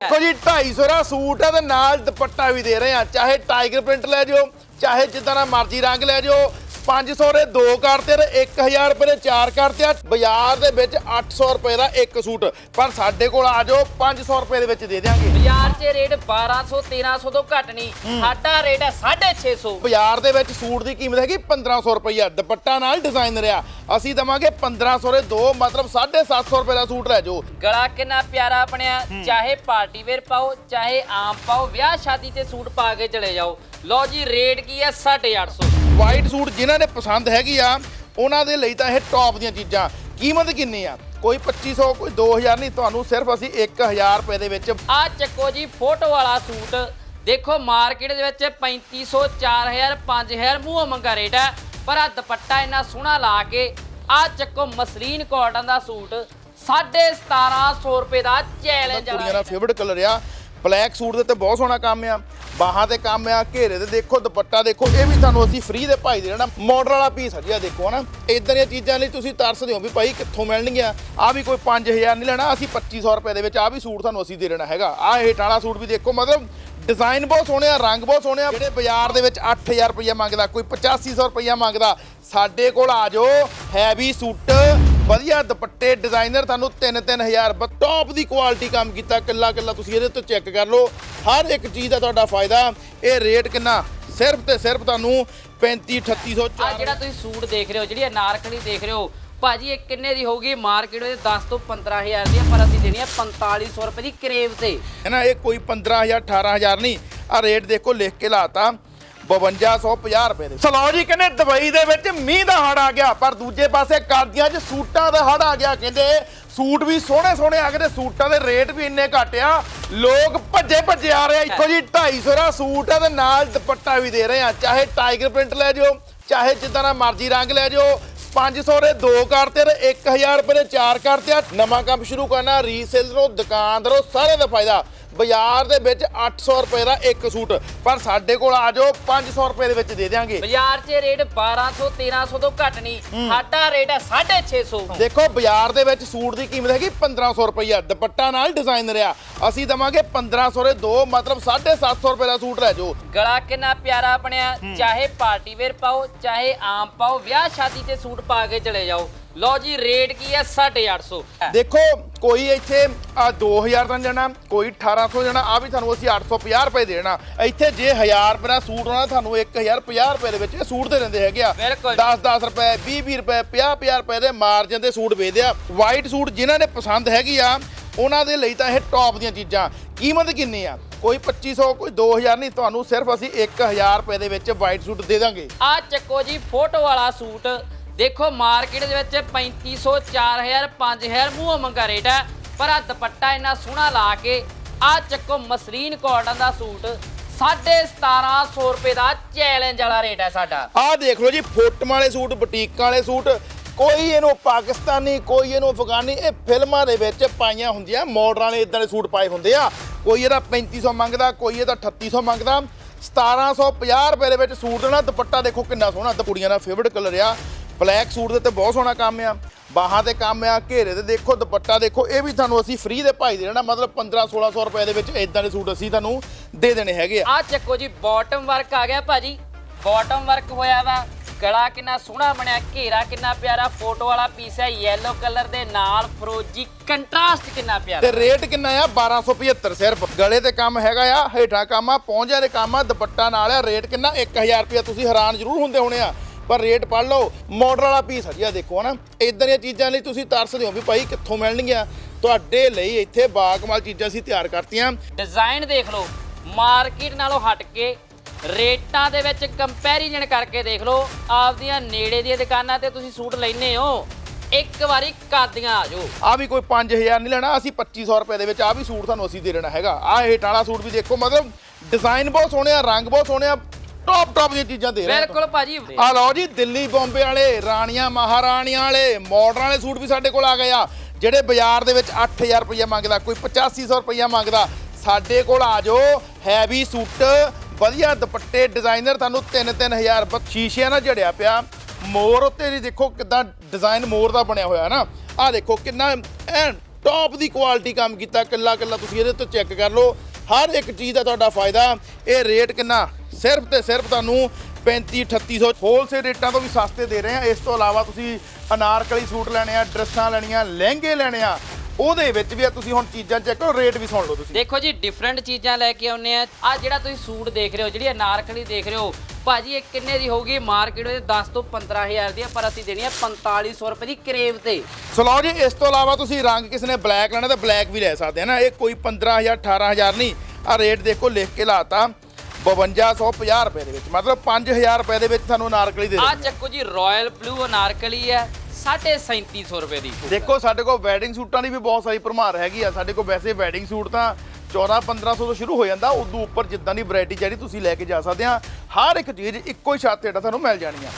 ਦੇਖੋ ਜੀ 250 ਦਾ ਸੂਟ ਹੈ ਤੇ ਨਾਲ ਦੁਪੱਟਾ ਵੀ ਦੇ ਰਹੇ ਆ ਚਾਹੇ ਟਾਈਗਰ ਪ੍ਰਿੰਟ ਲੈ ਜਾਓ, ਚਾਹੇ ਜਿੱਦਾਂ ਦਾ ਮਰਜ਼ੀ ਰੰਗ ਲੈ ਜਾਓ 500 ਦੇ ਦੋ ਕਰਤੇ ਤੇ 1000 ਰੁਪਏ ਦੇ ਚਾਰ ਕਰਤੇ ਆ। ਬਾਜ਼ਾਰ ਦੇ ਵਿੱਚ 800 ਰੁਪਏ ਦਾ ਇੱਕ ਸੂਟ। ਪਰ ਸਾਡੇ ਕੋਲ ਆ ਜਾਓ 500 ਰੁਪਏ ਦੇ ਵਿੱਚ ਦੇ ਦਿਆਂਗੇ। ਬਾਜ਼ਾਰ 'ਚ ਰੇਟ 1200 1300 ਤੋਂ ਘੱਟ ਨਹੀਂ। ਸਾਡਾ ਰੇਟ ਹੈ 650 ਬਾਜ਼ਾਰ ਦੇ ਵਿੱਚ ਸੂਟ ਦੀ ਕੀਮਤ ਹੈਗੀ 1500 ਰੁਪਈਆ। ਦੁਪੱਟਾ ਨਾਲ ਡਿਜ਼ਾਈਨਰ ਆ ਅਸੀਂ ਦਵਾਂਗੇ 1500 ਦੇ ਦੋ ਮਤਲਬ 750 ਰੁਪਏ ਦਾ ਸੂਟ ਲੈ ਜਾਓ। ਗਲਾ ਕਿੰਨਾ ਪਿਆਰਾ ਬਣਿਆ। ਚਾਹੇ ਪਾਰਟੀ ਵੇਅਰ ਪਾਓ ਚਾਹੇ ਆਮ ਪਾਓ ਵਿਆਹ ਸ਼ਾਦੀ ਤੇ ਸੂਟ ਪਾ ਕੇ ਚਲੇ ਜਾਓ। ਲਓ ਜੀ ਰੇਟ ਕੀ ਹੈ? 850 ਵਾਈਟ ਸੂਟ ਜਿਨ੍ਹਾਂ ਨੇ ਪਸੰਦ ਹੈਗੀ ਆ ਉਹਨਾਂ ਦੇ ਲਈ ਤਾਂ ਇਹ ਟੌਪ ਦੀਆਂ ਚੀਜ਼ਾਂ। ਕੀਮਤ ਕਿੰਨੀ ਆ? ਕੋਈ 2500 ਕੋਈ 2000 ਨਹੀਂ ਤੁਹਾਨੂੰ ਸਿਰਫ ਅਸੀਂ 1000 ਰੁਪਏ ਦੇ ਵਿੱਚ ਆ ਚੱਕੋ ਜੀ ਫੋਟੋ ਵਾਲਾ ਸੂਟ। ਦੇਖੋ ਮਾਰਕੀਟ ਦੇ ਵਿੱਚ 3500 4000 5000 ਮੂੰਹ ਮੰਗਾ ਰੇਟ ਹੈ ਪਰ ਆ ਦੁਪੱਟਾ ਇੰਨਾ ਸੋਹਣਾ ਲਾ ਕੇ ਆ ਚੱਕੋ ਮਸਲੀਨ ਕਾਟਨ ਦਾ ਸੂਟ 1750 ਰੁਪਏ ਦਾ ਚੈਲੰਜ ਕੁੜੀਆਂ ਦਾ ਫੇਵਰਟ ਕਲਰ ਆ। ਬਲੈਕ ਸੂਟ ਦੇ ਤੇ ਬਹੁਤ ਸੋਹਣਾ ਕੰਮ ਆ। ਬਾਹਾਂ ਤੇ ਕੰਮ ਆ, ਘੇਰੇ ਤੇ ਦੇਖੋ, ਦੁਪੱਟਾ ਦੇਖੋ, ਇਹ ਵੀ ਤੁਹਾਨੂੰ ਅਸੀਂ ਫ੍ਰੀ ਦੇ ਭਾਈ ਦੇ ਦੇਣਾ ਮਾਡਲ ਵਾਲਾ ਪੀਸ ਆ ਜੀ ਆ ਦੇਖੋ ਹਨਾ। ਇਦਾਂ ਦੀਆਂ ਚੀਜ਼ਾਂ ਲਈ ਤੁਸੀਂ ਤਰਸਦੇ ਹੋ ਵੀ ਭਾਈ ਕਿੱਥੋਂ ਮਿਲਣਗੀਆਂ। ਆ ਵੀ ਕੋਈ 5000 ਨਹੀਂ ਲੈਣਾ, ਅਸੀਂ 2500 ਰੁਪਏ ਦੇ ਵਿੱਚ ਆ ਵੀ ਸੂਟ ਤੁਹਾਨੂੰ ਅਸੀਂ ਦੇ ਦੇਣਾ ਹੈਗਾ। ਆ ਹੇਠ ਵਾਲਾ ਸੂਟ ਵੀ ਦੇਖੋ, ਮਤਲਬ ਡਿਜ਼ਾਈਨ ਬਹੁਤ ਸੋਹਣੇ ਆ, ਰੰਗ ਬਹੁਤ ਸੋਹਣੇ ਆ। ਜਿਹੜੇ ਬਾਜ਼ਾਰ ਦੇ ਵਿੱਚ 8000 ਰੁਪਏ ਮੰਗਦਾ, ਕੋਈ 8500 ਰੁਪਏ ਮੰਗਦਾ, ਸਾਡੇ ਕੋਲ ਆ ਜਾਓ ਹੈਵੀ ਸੂਟ ਵਧੀਆ ਦੁਪੱਟੇ ਡਿਜ਼ਾਈਨਰ ਤੁਹਾਨੂੰ 3-3000 ਟੌਪ ਦੀ ਕੁਆਲਿਟੀ ਕੰਮ ਕੀਤਾ ਕੱਲਾ ਕੱਲਾ ਤੁਸੀਂ ਇਹਦੇ ਤੋਂ ਚੈੱਕ ਕਰ ਲਓ। ਹਰ ਇੱਕ ਚੀਜ਼ ਦਾ ਤੁਹਾਡਾ ਫਾਇਦਾ। ਇਹ ਰੇਟ ਕਿੰਨਾ? ਸਿਰਫ ਤੇ ਸਿਰਫ ਤੁਹਾਨੂੰ 35 3800 ਆ ਜਿਹੜਾ ਤੁਸੀਂ ਸੂਟ ਦੇਖ ਰਹੇ ਹੋ ਜਿਹੜੀ ਅਨਾਰਕਲੀ ਦੇਖ ਰਹੇ ਹੋ ਭਾਜੀ ਇਹ ਕਿੰਨੇ ਦੀ ਹੋਊਗੀ? ਮਾਰਕੀਟ ਵਿੱਚ 10 ਤੋਂ 15000 ਦੀ ਪਰ ਅਸੀਂ ਦੇਣੀ ਆ 4500 ਰੁਪਏ ਦੀ ਕਰੇਵ ਤੇ। ਹੈ ਨਾ ਇਹ ਕੋਈ 15000 18000 ਨਹੀਂ। ਆ ਰੇਟ ਦੇਖੋ ਲਿਖ ਕੇ ਲਾਤਾ। 5250 ਰੁਪਏ ਦੇ ਚਲੋ ਜੀ, ਕਹਿੰਦੇ ਦੁਬਈ ਦੇ ਵਿੱਚ ਮੀਂਹ ਦਾ ਹੜ ਆ ਗਿਆ, ਪਰ ਦੂਜੇ ਪਾਸੇ ਕਾਦੀਆਂ 'ਚ ਸੂਟਾਂ ਦਾ ਹੜ ਆ ਗਿਆ। ਕਹਿੰਦੇ ਸੂਟ ਵੀ ਸੋਹਣੇ ਸੋਹਣੇ ਆ ਗਏ ਤੇ ਸੂਟਾਂ ਦੇ ਰੇਟ ਵੀ ਇੰਨੇ ਘੱਟ ਆ। ਲੋਕ ਭੱਜੇ ਭੱਜੇ ਆ ਰਹੇ ਆ। ਇੱਕੋ ਜੀ 250 ਦਾ ਸੂਟ ਹੈ ਤੇ ਨਾਲ ਦੁਪੱਟਾ ਵੀ ਦੇ ਰਹੇ ਆ। ਚਾਹੇ ਟਾਈਗਰ ਪ੍ਰਿੰਟ ਲੈ ਜਾਓ, ਚਾਹੇ ਜਿੱਦਾਂ ਦਾ ਮਰਜ਼ੀ ਰੰਗ ਲੈ ਜਾਓ 500 ਦੇ ਦੋ ਕਰਤੇ ਤੇ 1000 ਰੁਪਏ ਦੇ ਚਾਰ ਕਰਤੇ ਆ। ਨਵਾਂ ਕੰਮ ਸ਼ੁਰੂ ਕਰਨਾ ਰੀਸੇਲਰੋਂ ਦੁਕਾਨਦਾਰੋਂ ਸਾਰੇ ਦਾ ਫਾਇਦਾ। ਬਾਜ਼ਾਰ ਦੇ ਵਿੱਚ 800 ਰੁਪਏ ਦਾ ਇੱਕ ਸੂਟ। ਪਰ ਸਾਡੇ ਕੋਲ ਆ ਜਾਓ 500 ਰੁਪਏ ਦੇ ਵਿੱਚ ਦੇ ਦਿਆਂਗੇ। ਬਾਜ਼ਾਰ 'ਚ ਰੇਟ 1200 1300 ਤੋਂ ਘੱਟ ਨਹੀਂ। ਸਾਡਾ ਰੇਟ ਹੈ 650 ਦੇਖੋ ਬਾਜ਼ਾਰ ਦੇ ਵਿੱਚ ਸੂਟ ਦੀ ਕੀਮਤ ਹੈਗੀ 1500 ਰੁਪਈਆ। ਦੁਪੱਟਾ ਨਾਲ ਡਿਜ਼ਾਈਨਰ ਆ ਅਸੀਂ ਦਵਾਂਗੇ 1500 ਦੇ ਦੋ ਮਤਲਬ 750 ਰੁਪਏ ਦਾ ਸੂਟ ਲੈ ਜਾਓ। ਗਲਾ ਕਿੰਨਾ ਪਿਆਰਾ ਬਣਿਆ। ਚਾਹੇ ਪਾਰਟੀ ਵੇਅਰ ਪਾਓ ਚਾਹੇ ਆਮ ਪਾਓ ਵਿਆਹ ਸ਼ਾਦੀ ਤੇ ਸੂਟ ਪਾ ਕੇ ਚਲੇ ਜਾਓ। ਲਓ ਜੀ ਰੇਟ ਕੀ ਹੈ? 850 ਦੇਖੋ ਕੋਈ ਇੱਥੇ ਆ 2000 ਦਾ ਜਾਣਾ ਕੋਈ 1800 ਜਾਣਾ ਆ ਵੀ ਤੁਹਾਨੂੰ ਅਸੀਂ 850 ਰੁਪਏ ਦੇਣਾ। ਇੱਥੇ ਜੇ 1000 ਰੁਪਏ ਦਾ ਸੂਟ ਹੋਣਾ ਤੁਹਾਨੂੰ 1050 ਰੁਪਏ ਦੇ ਵਿੱਚ ਇਹ ਸੂਟ ਦੇ ਦਿੰਦੇ ਹੈਗੇ ਆ। ਬਿਲਕੁਲ। 10 10 ਰੁਪਏ 20 20 ਰੁਪਏ 50 50 ਰੁਪਏ ਦੇ ਮਾਰਜਨ ਦੇ ਸੂਟ ਵੇਚਦੇ ਆ। ਵਾਈਟ ਸੂਟ ਜਿਨ੍ਹਾਂ ਨੇ ਪਸੰਦ ਹੈਗੀ ਆ ਉਹਨਾਂ ਦੇ ਲਈ ਤਾਂ ਇਹ ਟੌਪ ਦੀਆਂ ਚੀਜ਼ਾਂ। ਕੀਮਤ ਕਿੰਨੀ ਆ? ਕੋਈ 2500 ਕੋਈ 2000 ਨਹੀਂ ਤੁਹਾਨੂੰ ਸਿਰਫ ਅਸੀਂ 1000 ਰੁਪਏ ਦੇ ਵਿੱਚ ਵਾਈਟ ਸੂਟ ਦੇ ਦਾਂਗੇ। ਆ ਚੱਕੋ ਜੀ ਫੋਟੋ ਵਾਲਾ ਸੂਟ ਦੇਖੋ, ਮਾਰਕੀਟ ਦੇ ਵਿੱਚ 3500 4000 5000 ਮੂੰਹ ਮੰਗਾ ਰੇਟ ਹੈ, ਪਰ ਆ ਦੁਪੱਟਾ ਇੰਨਾ ਸੋਹਣਾ ਲਾ ਕੇ ਆ ਚੱਕੋ ਮਸਲੀਨ ਕਾਟਨ ਦਾ ਸੂਟ 1750 ਰੁਪਏ ਦਾ ਚੈਲੰਜ ਵਾਲਾ ਰੇਟ ਹੈ ਸਾਡਾ। ਆਹ ਦੇਖ ਲਓ ਜੀ ਫੋਟਮ ਵਾਲੇ ਸੂਟ, ਬੁਟੀਕਾਂ ਵਾਲੇ ਸੂਟ, ਕੋਈ ਇਹਨੂੰ ਪਾਕਿਸਤਾਨੀ, ਕੋਈ ਇਹਨੂੰ ਅਫਗਾਨੀ, ਇਹ ਫਿਲਮਾਂ ਦੇ ਵਿੱਚ ਪਾਈਆਂ ਹੁੰਦੀਆਂ ਮਾਡਲਾਂ ਵਾਲੇ ਇਦਾਂ ਦੇ ਸੂਟ ਪਾਏ ਹੁੰਦੇ ਆ। ਕੋਈ ਇਹਦਾ 3500 ਮੰਗਦਾ, ਕੋਈ ਇਹਦਾ 3800 ਮੰਗਦਾ 1750 ਰੁਪਏ ਦੇ ਵਿੱਚ ਸੂਟ ਨਾ ਦੁਪੱਟਾ ਦੇਖੋ ਕਿੰਨਾ ਸੋਹਣਾ ਤੇ ਕੁੜੀਆਂ ਦਾ ਫੇਵਰਟ ਕਲਰ ਆ। ਬਲੈਕ ਸੂਟ ਦੇ ਤੇ ਬਹੁਤ ਸੋਹਣਾ ਕੰਮ ਆ ਬਾਹਾਂ ਤੇ ਕੰਮ ਆ ਘੇਰੇ ਤੇ ਦੇਖੋ ਦੁਪੱਟਾ ਦੇਖੋ ਇਹ ਵੀ ਤੁਹਾਨੂੰ ਅਸੀਂ ਫ੍ਰੀ ਦੇ ਭਾਈ ਦੇ ਦੇਣਾ ਮਤਲਬ 15 1600 ਰੁਪਏ ਦੇ ਵਿੱਚ ਇਦਾਂ ਦੇ ਸੂਟ ਅਸੀਂ ਤੁਹਾਨੂੰ ਦੇ ਦੇਣੇ ਹੈਗੇ ਆ। ਆ ਚੱਕੋ ਜੀ ਬਾਟਮ ਵਰਕ ਆ ਗਿਆ ਭਾਜੀ ਬਾਟਮ ਵਰਕ ਹੋਇਆ ਵਾ ਗਲਾ ਕਿੰਨਾ ਸੋਹਣਾ ਬਣਿਆ ਘੇਰਾ ਕਿੰਨਾ ਪਿਆਰਾ ਫੋਟੋ ਵਾਲਾ ਪੀਸ ਹੈ ਯੈਲੋ ਕਲਰ ਦੇ ਨਾਲ ਫਰੋਜੀ ਕੰਟਰਾਸਟ ਕਿੰਨਾ ਪਿਆਰਾ। ਤੇ ਰੇਟ ਕਿੰਨਾ ਆ? 1275 ਸਿਰਫ। ਗਲੇ ਤੇ ਕੰਮ ਹੈਗਾ ਆ ਹੇਠਾਂ ਕੰਮ ਆ ਪਹੁੰਚਿਆ ਦੇ ਕੰਮ ਆ ਦੁਪੱਟਾ ਨਾਲ ਆ ਰੇਟ ਕਿੰਨਾ? 1000 ਰੁਪਏ ਤੁਸੀਂ ਹੈਰਾਨ ਜ਼ਰੂਰ ਹੁੰਦੇ ਹੋਣੇ ਆ। ਪਰ ਰੇਟ ਪੜ ਲਓ ਮਾਡਲ ਵਾਲਾ ਪੀਸ ਆ ਜੀ ਆ ਦੇਖੋ ਹਨਾ। ਇਦਾਂ ਦੀਆਂ ਚੀਜ਼ਾਂ ਲਈ ਤੁਸੀਂ ਤਰਸਦੇ ਹੋ ਵੀ ਭਾਈ ਕਿੱਥੋਂ ਮਿਲਣਗੀਆਂ। ਤੁਹਾਡੇ ਲਈ ਇੱਥੇ ਬਾਕਮਾਲ ਚੀਜ਼ਾਂ ਅਸੀਂ ਤਿਆਰ ਕਰਤੀਆਂ। ਡਿਜ਼ਾਈਨ ਦੇਖ ਲਓ ਮਾਰਕੀਟ ਨਾਲੋਂ ਹਟ ਕੇ ਰੇਟਾਂ ਦੇ ਵਿੱਚ ਕੰਪੈਰੀਜ਼ਨ ਕਰਕੇ ਦੇਖ ਲਓ। ਆਪਦੀਆਂ ਨੇੜੇ ਦੀਆਂ ਦੁਕਾਨਾਂ ਤੇ ਤੁਸੀਂ ਸੂਟ ਲੈਨੇ ਹੋ ਇੱਕ ਵਾਰੀ ਕਾਦੀਆਂ ਆ ਜਾਓ। ਆ ਵੀ ਕੋਈ 5000 ਨਹੀਂ ਲੈਣਾ ਅਸੀਂ 2500 ਰੁਪਏ ਦੇ ਵਿੱਚ ਆ ਵੀ ਸੂਟ ਤੁਹਾਨੂੰ ਅਸੀਂ ਦੇ ਦੇਣਾ ਹੈਗਾ। ਆ ਹੇਠ ਵਾਲਾ ਸੂਟ ਵੀ ਦੇਖੋ ਮਤਲਬ ਡਿਜ਼ਾਈਨ ਬਹੁਤ ਸੋਹਣੇ ਆ ਰੰਗ ਬਹੁਤ ਸੋਹਣੇ ਆ ਟੌਪ ਟੌਪ ਦੀਆਂ ਚੀਜ਼ਾਂ ਦੇ ਰਹੇ ਬਿਲਕੁਲ ਭਾਜੀ। ਆ ਲਓ ਜੀ ਦਿੱਲੀ ਬੰਬੇ ਵਾਲੇ ਰਾਣੀਆਂ ਮਹਾਰਾਣੀਆਂ ਵਾਲੇ ਮਾਡਰਨ ਵਾਲੇ ਸੂਟ ਵੀ ਸਾਡੇ ਕੋਲ ਆ ਗਏ ਆ। ਜਿਹੜੇ ਬਾਜ਼ਾਰ ਦੇ ਵਿੱਚ 8000 ਰੁਪਏ ਮੰਗਦਾ ਕੋਈ 8500 ਰੁਪਏ ਮੰਗਦਾ ਸਾਡੇ ਕੋਲ ਆ ਜਾਓ। ਹੈਵੀ ਸੂਟ ਵਧੀਆ ਦੁਪੱਟੇ ਡਿਜ਼ਾਈਨਰ ਤੁਹਾਨੂੰ 3-3000 ਸ਼ੀਸ਼ਿਆਂ ਨਾਲ ਜੜਿਆ ਪਿਆ। ਮੋਰ ਉੱਤੇ ਜੀ ਦੇਖੋ ਕਿਦਾਂ ਡਿਜ਼ਾਈਨ ਮੋਰ ਦਾ ਬਣਿਆ ਹੋਇਆ ਹੈ ਨਾ। ਆ ਦੇਖੋ ਕਿੰਨਾ ਐਨ ਟੌਪ ਦੀ ਕੁਆਲਿਟੀ ਕੰਮ ਕੀਤਾ ਕੱਲਾ ਕੱਲਾ ਤੁਸੀਂ ਇਹਦੇ ਤੋਂ ਚੈੱਕ ਕਰ ਲਓ। ਹਰ ਇੱਕ ਚੀਜ਼ ਦਾ ਤੁਹਾਡਾ ਫਾਇਦਾ। ਇਹ ਰੇਟ ਕਿੰਨਾ? ਸਿਰਫ ਤੇ ਸਿਰਫ ਤੁਹਾਨੂੰ 35 3800 ਹੋਲਸੇਲ ਰੇਟਾਂ ਤੋਂ ਵੀ ਸਸਤੇ ਦੇ ਰਹੇ ਆ। ਇਸ ਤੋਂ ਇਲਾਵਾ ਤੁਸੀਂ ਅਨਾਰਕਲੀ ਸੂਟ ਲੈਣੇ ਆ, ਡਰੈਸਾਂ ਲੈਣੀਆਂ, ਲਹਿੰਗੇ ਲੈਣੇ ਆ। ਉਹਦੇ ਵਿੱਚ ਵੀ ਆ, ਤੁਸੀਂ ਹੁਣ ਚੀਜ਼ਾਂ ਚੈੱਕ ਕਰੋ, ਰੇਟ ਵੀ ਸੁਣ ਲਓ ਤੁਸੀਂ। ਦੇਖੋ ਜੀ ਡਿਫਰੈਂਟ ਚੀਜ਼ਾਂ ਲੈ ਕੇ ਆਉਨੇ ਆ। ਆ ਜਿਹੜਾ ਤੁਸੀਂ ਸੂਟ ਦੇਖ ਰਹੇ ਹੋ, ਜਿਹੜੀ ਅਨਾਰਕਲੀ ਦੇਖ ਰਹੇ ਹੋ ਭਾਜੀ ਇਹ ਕਿੰਨੇ ਦੀ ਹੋਊਗੀ? ਮਾਰਕੀਟ ਵਿੱਚ 10 ਤੋਂ 15000 ਦੀ ਪਰ ਅਸੀਂ ਦੇਣੀ ਆ 4500 ਰੁਪਏ ਦੀ ਕਰੇਵ ਤੇ। ਸੋ ਲਓ ਜੀ ਇਸ ਤੋਂ ਇਲਾਵਾ ਤੁਸੀਂ ਰੰਗ ਕਿਸੇ ਨੇ ਬਲੈਕ ਲੈਣਾ ਤਾਂ ਬਲੈਕ ਵੀ ਲੈ ਸਕਦੇ ਆ ਨਾ। ਇਹ ਕੋਈ 15000 18000 ਨਹੀਂ। ਆ ਰੇਟ ਦੇਖੋ ਲਿਖ ਕੇ ਲਾਤਾ। 5250 ਰੁਪਏ ਦੇ ਵਿੱਚ। ਮਤਲਬ 5000 ਰੁਪਏ ਦੇ ਵਿੱਚ ਤੁਹਾਨੂੰ ਨਾਰਕਲੀ ਦੇ ਆ। ਚੱਕੋ ਜੀ ਰਾਇਲ ਬਲੂ ਅਨਾਰਕਲੀ ਹੈ 3750 ਰੁਪਏ ਦੀ। ਦੇਖੋ ਸਾਡੇ ਕੋਲ ਵੈਡਿੰਗ ਸੂਟਾਂ ਦੀ ਵੀ ਬਹੁਤ ਸਾਰੀ ਭਰਮਾਰ ਹੈਗੀ ਆ। ਸਾਡੇ ਕੋਲ ਵੈਸੇ ਵੈਡਿੰਗ ਸੂਟ ਤਾਂ 14 1500 ਤੋਂ ਸ਼ੁਰੂ ਹੋ ਜਾਂਦਾ, ਉਦੋਂ ਉੱਪਰ ਜਿੱਦਾਂ ਦੀ ਵੈਰਾਈਟੀ ਜਿਹੜੀ ਤੁਸੀਂ ਲੈ ਕੇ ਜਾ ਸਕਦੇ ਆ। ਹਰ ਇੱਕ ਚੀਜ਼, ਇੱਕੋ ਹੀ ਛੱਤ ਹੇਠਾਂ ਤੁਹਾਨੂੰ ਮਿਲ ਜਾਣੀ ਆ।